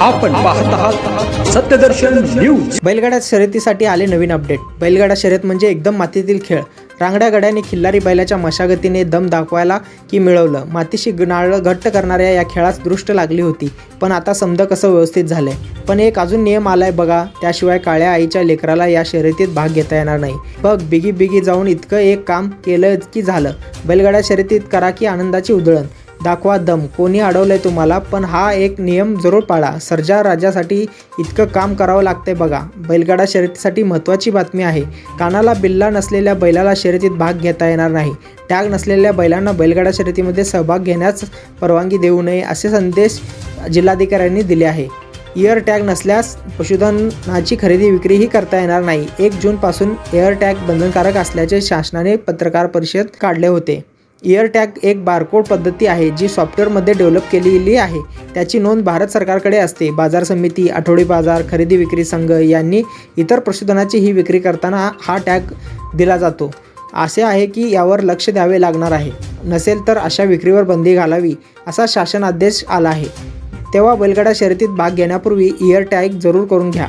आपण पाहत आहात सत्यदर्शन न्यूज. बैलगाड्या शर्यतीसाठी आले नवीन अपडेट. बैलगाडा शर्यत म्हणजे एकदम मातीतील खेळ. रांगड्या गड्याने खिल्लारी बैलाच्या मशागतीने दम दाखवायला की मिळवलं. मातीशी गणाळ घट्ट करणाऱ्या या खेळास दृष्ट लागली होती पण आता समजा कसं व्यवस्थित झालंय? पण एक अजून नियम आलाय बघा त्याशिवाय काळ्या आईच्या लेकराला या शर्यतीत भाग घेता येणार नाही. बघ बिगी बिगी जाऊन इतकं एक काम केलं की झालं. बैलगाड्या शर्यतीत करा की आनंदाची उधळण. दाखवा दम. कोणी अडवलंय तुम्हाला पण हा एक नियम जरूर पाळा. सर्जा राजासाठी इतकं काम करावं लागतंय बघा. बैलगाडा शर्यतीसाठी महत्त्वाची बातमी आहे. कानाला बिल्ला नसलेल्या बैलाला शर्यतीत भाग घेता येणार नाही. टॅग नसलेल्या बैलांना बैलगाडा शर्यतीमध्ये सहभाग घेण्यास परवानगी देऊ नये असे संदेश जिल्हाधिकाऱ्यांनी दिले आहे. इयर टॅग नसल्यास पशुधनाची खरेदी विक्रीही करता येणार नाही. एक जूनपासून एअर टॅग बंधनकारक असल्याचे शासनाने पत्रकार परिषद काढले होते. इयरटॅग एक बारकोड पद्धती आहे जी सॉफ्टवेअरमध्ये डेव्हलप केलेली आहे. त्याची नोंद भारत सरकारकडे असते. बाजार समिती आठवडी बाजार खरेदी विक्री संघ यांनी इतर प्रशोधनाची ही विक्री करताना हा टॅग दिला जातो. असे आहे की यावर लक्ष द्यावे लागणार आहे. नसेल तर अशा विक्रीवर बंदी घालावी असा शासन आदेश आला आहे. तेव्हा बैलगाडा शर्यतीत भाग घेण्यापूर्वी इयर टॅग जरूर करून घ्या.